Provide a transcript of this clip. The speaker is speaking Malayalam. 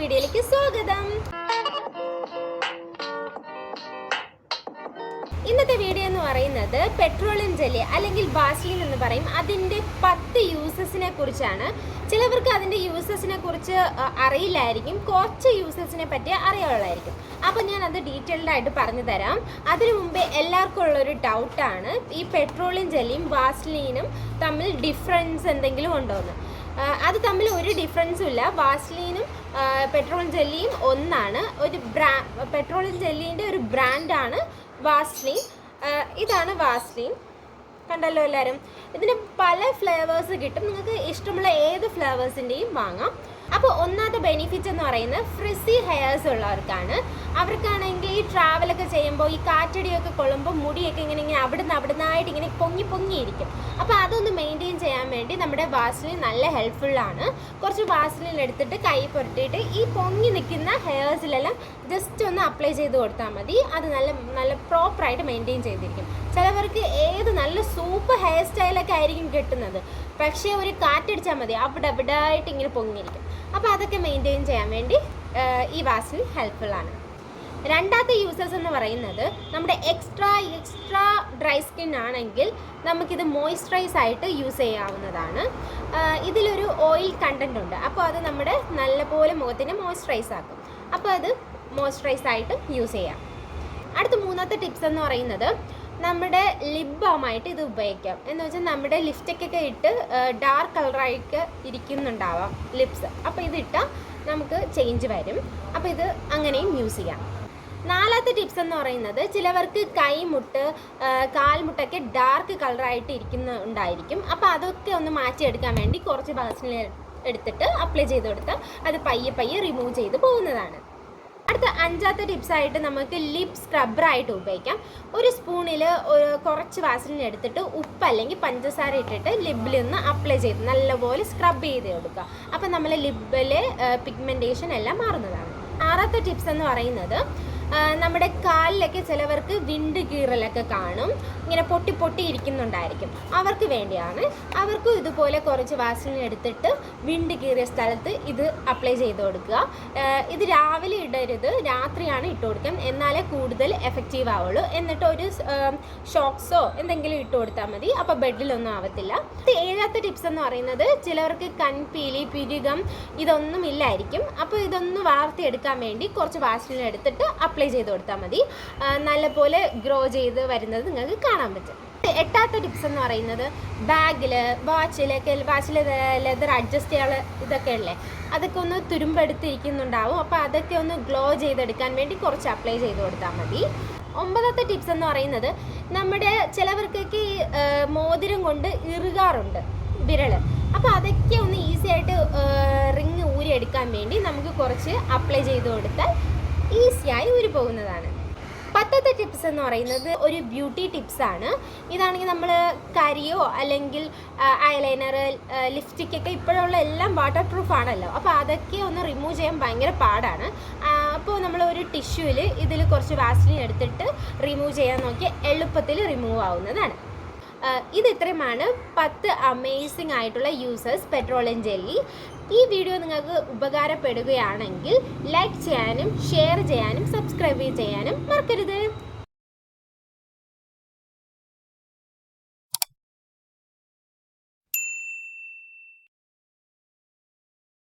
വീഡിയോയിലേക്ക് സ്വാഗതം. ഇന്നത്തെ വീഡിയോ എന്ന് പറയുന്നത് പെട്രോളിയം ജെല്ലി അല്ലെങ്കിൽ ബാസ്ലിൻ എന്ന് പറയും. അതിന്റെ പത്ത് യൂസസിനെ കുറിച്ചാണ്. ചിലവർക്ക് അതിന്റെ യൂസസിനെ കുറിച്ച് അറിയില്ലായിരിക്കും. കുറച്ച് യൂസസിനെ പറ്റി അറിയാവുള്ളതായിരിക്കും. അപ്പോൾ ഞാൻ അത് ഡീറ്റെയിൽഡ് ആയിട്ട് പറഞ്ഞു തരാം. അതിനു മുമ്പേ എല്ലാവർക്കും ഉള്ളൊരു ഡൗട്ടാണ് ഈ പെട്രോളിയം ജെല്ലിയും വാസ്ലിനും തമ്മിൽ ഡിഫറൻസ് എന്തെങ്കിലും ഉണ്ടോ എന്ന് അത് തമ്മിൽ ഒരു ഡിഫറൻസും ഇല്ല. വാസ്ലീനും പെട്രോൾ ജെല്ലിയും ഒന്നാണ്. ഒരു ബ്രാ പെട്രോൾ ജെല്ലിന്റെ ഒരു ബ്രാൻഡാണ് വാസ്ലീൻ ഇതാണ് വാസ്ലീൻ കണ്ടല്ലോ എല്ലാവരും ഇതിന് പല ഫ്ലേവേഴ്സ് കിട്ടും. നിങ്ങൾക്ക് ഇഷ്ടമുള്ള ഏത് ഫ്ലേവേഴ്സിന്റെയും വാങ്ങാം. അപ്പോൾ ഒന്നാമത്തെ ബെനിഫിറ്റ് എന്ന് പറയുന്നത് ഫ്രിസി ഹെയർസ് ഉള്ളവർക്കാണ്. അവർക്കാണെങ്കിൽ ഈ ട്രാവലൊക്കെ ചെയ്യുമ്പോൾ ഈ കാറ്റടിയൊക്കെ കൊള്ളുമ്പോൾ മുടിയൊക്കെ ഇങ്ങനെ ഇങ്ങനെ അവിടുന്ന് അവിടുന്നായിട്ട് ഇങ്ങനെ പൊങ്ങി പൊങ്ങിയിരിക്കും. അപ്പോൾ അതൊന്ന് മെയിന്റെയിൻ ചെയ്യാൻ വേണ്ടി നമ്മുടെ വാസ്ലിൻ നല്ല ഹെൽപ്ഫുള്ളാണ് കുറച്ച് വാസ്ലിൻ എടുത്തിട്ട് കൈ പുരട്ടിയിട്ട് ഈ പൊങ്ങി നിൽക്കുന്ന ഹെയർസിലെല്ലാം ജസ്റ്റ് ഒന്ന് അപ്ലൈ ചെയ്ത് കൊടുത്താൽ മതി. അത് നല്ല നല്ല പ്രോപ്പറായിട്ട് മെയിന്റെയിൻ ചെയ്തിരിക്കും. ചിലവർക്ക് ഏത് നല്ല സൂപ്പർ ഹെയർ സ്റ്റൈലൊക്കെ ആയിരിക്കും കിട്ടുന്നത്. പക്ഷേ ഒരു കാറ്റടിച്ചാൽ മതി. അവിടെ അവിടെ ആയിട്ട് ഇങ്ങനെ പൊങ്ങിയിരിക്കും. അപ്പോൾ അതൊക്കെ മെയിന്റെയിൻ ചെയ്യാൻ വേണ്ടി ഈ വാസിൽ ഹെൽപ്ഫുള്ളാണ് രണ്ടാമത്തെ യൂസസ് എന്ന് പറയുന്നത് നമ്മുടെ എക്സ്ട്രാ എക്സ്ട്രാ ഡ്രൈ സ്കിൻ ആണെങ്കിൽ നമുക്കിത് മോയ്സ്ചറൈസ് ആയിട്ട് യൂസ് ചെയ്യാവുന്നതാണ്. ഇതിലൊരു ഓയിൽ കണ്ടന്റ് ഉണ്ട്. അപ്പോൾ അത് നമ്മുടെ നല്ലപോലെ മുഖത്തിന് മോയ്സ്ചറൈസ് ആക്കും. അപ്പോൾ അത് മോയ്സ്ചറൈസ് ആയിട്ട് യൂസ് ചെയ്യാം. അടുത്ത മൂന്നാമത്തെ ടിപ്സ് എന്ന് പറയുന്നത് നമ്മുടെ ലിപ് ബാമായിട്ട് ഇത് ഉപയോഗിക്കാം. എന്ന് വെച്ചാൽ നമ്മുടെ ലിപ്സ്റ്റിക്കൊക്കെ ഇട്ട് ഡാർക്ക് കളറായിട്ട് ഇരിക്കുന്നുണ്ടാവാം ലിപ്സ്. അപ്പോൾ ഇതിട്ടാൽ നമുക്ക് ചേഞ്ച് വരും. അപ്പോൾ ഇത് അങ്ങനെയും യൂസ് ചെയ്യാം. നാലാമത്തെ ടിപ്സ് എന്ന് പറയുന്നത് ചിലവർക്ക് കൈമുട്ട് കാൽമുട്ടൊക്കെ ഡാർക്ക് കളറായിട്ട് ഇരിക്കുന്ന ഉണ്ടായിരിക്കും അപ്പോൾ അതൊക്കെ ഒന്ന് മാറ്റിയെടുക്കാൻ വേണ്ടി കുറച്ച് ഭാഗത്തിൽ എടുത്തിട്ട് അപ്ലൈ ചെയ്ത് കൊടുത്താൽ അത് പയ്യെ പയ്യെ റിമൂവ് ചെയ്ത് പോകുന്നതാണ്. അടുത്ത അഞ്ചാമത്തെ ടിപ്സായിട്ട് നമുക്ക് ലിപ് സ്ക്രബ്ബറായിട്ട് ഉപയോഗിക്കാം. ഒരു സ്പൂണിൽ കുറച്ച് വാസലിൻ എടുത്തിട്ട് ഉപ്പ് അല്ലെങ്കിൽ പഞ്ചസാര ഇട്ടിട്ട് ലിബിൽ ഒന്ന് അപ്ലൈ ചെയ്ത് നല്ലപോലെ സ്ക്രബ് ചെയ്ത് കൊടുക്കുക അപ്പം നമ്മളെ ലിബിലെ പിഗ്മെന്റേഷൻ എല്ലാം മാറുന്നതാണ്. ആറാമത്തെ ടിപ്സ് എന്ന് പറയുന്നത് നമ്മുടെ കാലിലൊക്കെ ചിലവർക്ക് വിണ്ട് കീറലൊക്കെ കാണും. ഇങ്ങനെ പൊട്ടി പൊട്ടി ഇരിക്കുന്നുണ്ടായിരിക്കും. അവർക്ക് വേണ്ടിയാണ്. അവർക്കും ഇതുപോലെ കുറച്ച് വാസലിൻ എടുത്തിട്ട് വിണ്ട് കീറിയ സ്ഥലത്ത് ഇത് അപ്ലൈ ചെയ്ത് കൊടുക്കുക. ഇത് രാവിലെ ഇടരുത് രാത്രിയാണ് ഇട്ട് കൊടുക്കാം എന്നാലേ കൂടുതൽ എഫക്റ്റീവ് ആവുള്ളൂ. എന്നിട്ട് ഒരു ഷോക്സോ എന്തെങ്കിലും ഇട്ട് കൊടുത്താൽ മതി. അപ്പോൾ ബെഡിലൊന്നും ആവത്തില്ല. ഏഴാമത്തെ ടിപ്സ് എന്ന് പറയുന്നത് ചിലവർക്ക് കൺപീലി പിരുകം ഇതൊന്നും ഇല്ലായിരിക്കും. അപ്പോൾ ഇതൊന്ന് വാർത്തെടുക്കാൻ വേണ്ടി കുറച്ച് വാസലിൻ എടുത്തിട്ട് അപ്ലൈ ചെയ്ത് കൊടുത്താൽ മതി. നല്ലപോലെ ഗ്രോ ചെയ്ത് വരുന്നത് നിങ്ങൾക്ക് കാണാൻ പറ്റും. എട്ടാത്ത ടിപ്സ് എന്ന് പറയുന്നത് ബാഗിൽ വാച്ചിലൊക്കെ വാച്ചിൽ ലെതർ അഡ്ജസ്റ്റ് ചെയ്യാനുള്ള ഇതൊക്കെ അല്ലേ? അതൊക്കെ ഒന്ന് തുരുമ്പെടുത്തിരിക്കുന്നുണ്ടാവും. അപ്പോൾ അതൊക്കെ ഒന്ന് ഗ്ലോ ചെയ്തെടുക്കാൻ വേണ്ടി കുറച്ച് അപ്ലൈ ചെയ്ത് കൊടുത്താൽ മതി. ഒമ്പതാമത്തെ ടിപ്സ് എന്ന് പറയുന്നത് നമ്മുടെ ചിലവർക്കൊക്കെ ഈ, മോതിരം കൊണ്ട് ഇറുകാറുണ്ട് വിരൽ അപ്പോൾ അതൊക്കെ ഒന്ന് ഈസി ആയിട്ട് റിങ് ഊരിയെടുക്കാൻ വേണ്ടി നമുക്ക് കുറച്ച് അപ്ലൈ ചെയ്ത് കൊടുത്താൽ ഈസിയായി ഊരി പോകുന്നതാണ്. പത്തത്തെ ടിപ്സ് എന്ന് പറയുന്നത് ഒരു ബ്യൂട്ടി ടിപ്സ് ആണ്. ഇതാണെങ്കിൽ നമ്മൾ കരിയോ അല്ലെങ്കിൽ ഐലൈനർ ലിപ്സ്റ്റിക് ഒക്കെ ഇപ്പോഴുള്ള എല്ലാം വാട്ടർ പ്രൂഫ് ആണല്ലോ. അപ്പോൾ അതൊക്കെ ഒന്ന് റിമൂവ് ചെയ്യാൻ ഭയങ്കര പാടാണ്. അപ്പോൾ നമ്മൾ ഒരു ടിഷ്യൂവിൽ ഇതിൽ കുറച്ച് വാസ്ലിൻ എടുത്തിട്ട് റിമൂവ് ചെയ്യാൻ നോക്കി എളുപ്പത്തിൽ റിമൂവ് ആവുന്നതാണ്. ഇത് ഇത്രയുമാണ് പത്ത് അമേസിംഗ് ആയിട്ടുള്ള യൂസേഴ്സ് ആൻഡ് ജെല്ലി ഈ വീഡിയോ നിങ്ങൾക്ക് ഉപകാരപ്പെടുകയാണെങ്കിൽ ലൈക്ക് ചെയ്യാനും ഷെയർ ചെയ്യാനും സബ്സ്ക്രൈബ് ചെയ്യാനും മറക്കരുത്.